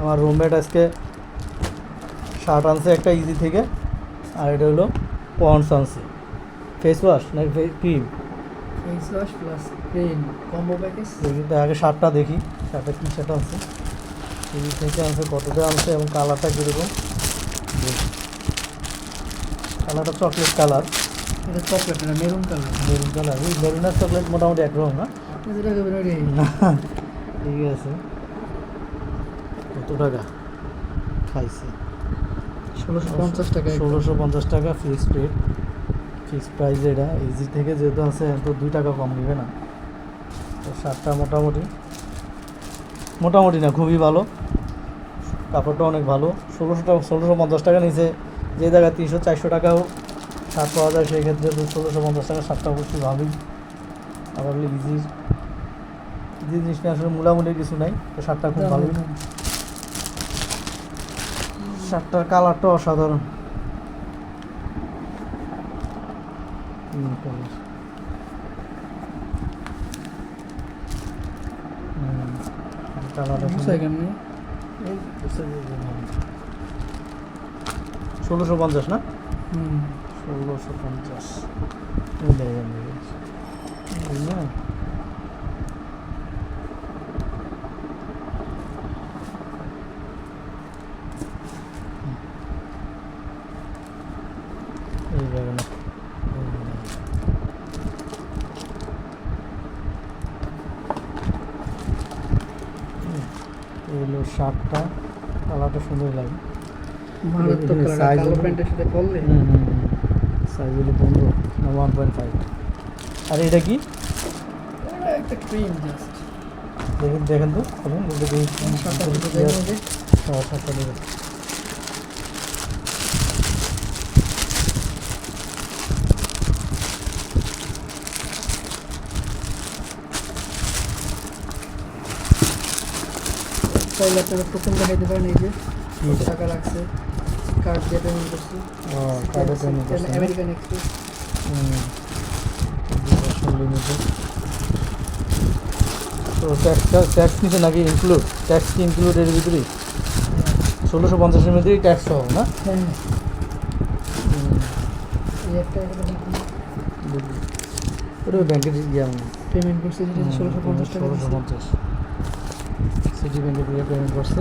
আমার রুমমেট আজকে শার্ট আনছে একটা ইজি থেকে আর এটা হলো পন্স আনছে। ফেস ওয়াশ নাকি cream face wash plus cream combo package আগে শার্টটা দেখি শার্টটা কী শার্ট আনছে। ইজি থেকে আনছে কতটা আনছে এবং কালারটা কীরকম? কালারটা চকলেট কালার এটা চকলেট না মেরুন কালার মেরুন কালার ওই মেরুন আর চকলেট মোটামুটি একরকম না? না ঠিক আছে। কত টাকা? খাইছে। ষোলোশো পঞ্চাশ টাকা ষোলোশো পঞ্চাশ টাকা ফিক্সড রেট ফিক্সড প্রাইস এটা ইজি থেকে যেহেতু আছে তো দুই টাকা কম নেবে না। তো শার্টটা মোটামুটি মোটামুটি না খুবই ভালো। কাপড়টা অনেক ভালো। ষোলোশো টাকা ষোলোশো পঞ্চাশ টাকা নিচে যে জায়গায় তিনশো চারশো টাকাও শার্ট পাওয়া যায় সেই ক্ষেত্রে তো ষোলোশো পঞ্চাশ টাকা শার্টটা অবশ্যই ভালোই। আবার ইজি ইজি জিনিস নিয়ে আসলে মূলামূলির কিছু নাই তো শার্টটা খুব ভালোই। শার্টটার কালারটা অসাধারণ। ষোলোশো পঞ্চাশ না? হুম। ষোলোশো পঞ্চাশ এই দেখেন, দেখেন। এই না? এই দেখেন। এই দেখেন। হুম, এই হলো শার্টটা কালারটা সুন্দর লাগে। মারাত্মক এখানে কালার হলো- প্যান্টের সাথে পরলে? সাইজ হলো পনেরো না ওয়ান পয়েন্ট ফাইভ আর এটা কি? এটা একটা ক্রিম জাস্ট দেখেন দেখেন তো দেখেন, সাতটা সাতটা চাইলে আপনারা টোকেন দেখাইতে পারেন এই যে কত টাকা লাগছে? কার্ড দিয়ে পেমেন্ট করছি। কার্ডে? American Express. তো ট্যাক্সটা ট্যাক্স নিচে নাকি ইনক্লুড ট্যাক্স কি ইনক্লুড এর ভিতরেই? ষোলোশো পঞ্চাশের মধ্যেই ট্যাক্স সহ না? হ্যাঁ একটা ওটা ব্যাংকের ইয়ে পেমেন্ট করছি ষোলোশো পঞ্চাশ টাকা ষোলোশো পঞ্চাশ। সিটি ব্যাংকে দিয়ে পেমেন্ট করছে।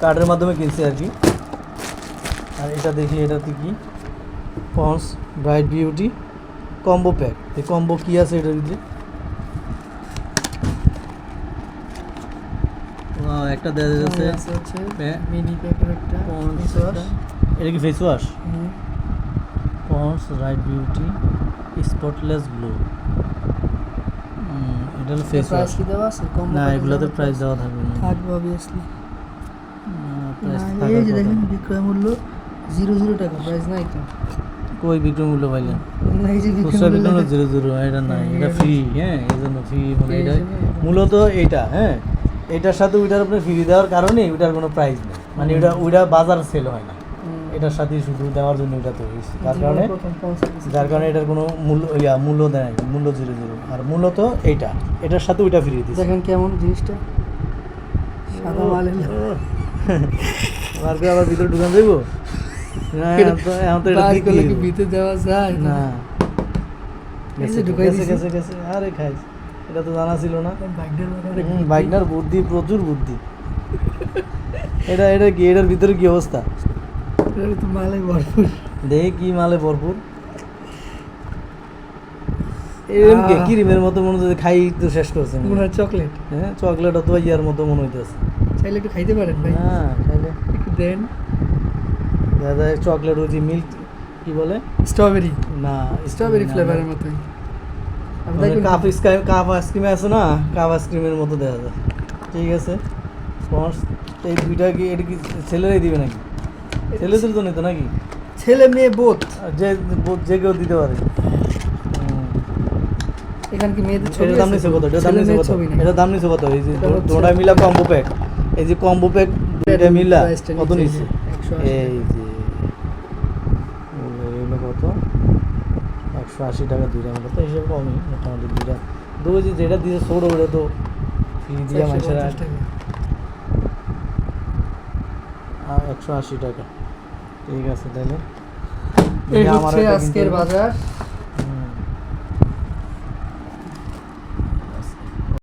কার্ডের মাধ্যমে কিনছে আর কি। আর এটা দেখি এটাতে কি? Pond's bright beauty combo pack এই কম্বো কী আছে এটার ভিতরে? একটা দেওয়া যাচ্ছে মিনি প্যাকের একটা এটা কি face wash Pond's bright beauty spotless glow এটা হলো ফেস প্রাইস কি দেওয়া আছে? কম না এগুলোতে প্রাইস দেওয়া থাকবে না। থাকবে অবভিয়াসলি এই যে দেখেন বিক্রয় মূল্য জিরো জিরো টাকা প্রাইস নাই তো। কই বিক্রয় মূল্য পাইলেন? বিক্রয় খুচরা মূল্য বিক্রয় জিরো জিরো এটা না হ্যাঁ, এটা ফ্রি হ্যাঁ এই জন্য ফ্রি মানে এটা জন্য এটা। হ্যাঁ। এটার সাথে ওইটার আপনি ফ্রি দেওয়ার কারণে ওইটার কোনো প্রাইস নেই। মানে ওইটা ওইটা বাজার সেল হয় না। এটার সাথে শুধু দেওয়ার জন্য এটা তৈরি হয়েছে। যার কারণে। যার কারণে এটার কোনো মূল্য ইয়া মূল্য দেয় না, মূল্য জিরো জিরো আর মূলত এইটা। এটার সাথে ওইটা ফ্রি দিচ্ছে দেখেন কেমন জিনিসটা। সাদা মাল এলো। মার্কে আবার ভিতরে ঢুকান দেবো এখন তো এটা বার করলে বিক্রি কি ভিতরে দেওয়া যায় না? এই যে গেছে, ঢুকাই গেছে, দিছি। গেছে, গেছে। আরে খাইস এটা তো জানা ছিল না। বাইকটার বাইকটার বুদ্ধি প্রচুর বুদ্ধি। এটা এটা কি এটার ভিতরে কি অবস্থা? তো মালে ভরপুর। দেখি কি মালে ভরপুর। এরকম কে? ক্রিমের মতো মনে হচ্ছে খাই তো শেষ মনে হয়। চকলেট। হ্যাঁ চকলেট অথবা ইয়ার মতো মনে হইতেছে। চাইলে একটু খাইতে পারেন ভাই। না খাইলে। একটু দেন। দাদা চকলেট ওই যে মিল্ক কি বলে? স্ট্রবেরি। না স্ট্রবেরি ফ্লেভারের দেখুন। কাপ স্কাই কাপ আইসক্রিম আছে না? কাপ আইসক্রিমের মতো দেখা যায় ঠিক আছে। স্পঞ্জ এই দুইটা কি এটা কি ছেলেরাই দিবে নাকি? ছেলেদের জন্য তো নাকি? ছেলে মেয়ে বোধ যে যে কেউ দিতে পারে। এখানে কি মেয়েদের ছবি দাম? নিচ্ছে কত এটার দাম মেয়ের কত এটার দাম নিচ্ছে কত এই যে এটা দুটা মিলা কম্বো প্যাক এই যে কম্বো প্যাক দুইটা মিলা কত আশি। এই যে এগুলো কত? একশো আশি টাকা দুইটা মিলে তো হিসেবে কমই মোটামুটি দুইটা। দু যেটা দিয়েছে ছোটো ওটা তো ফ্রি দিয়ে মানুষেরা। একশো আশি টাকা। ঠিক আছে তাহলে। এই হচ্ছে আজকের বাজার।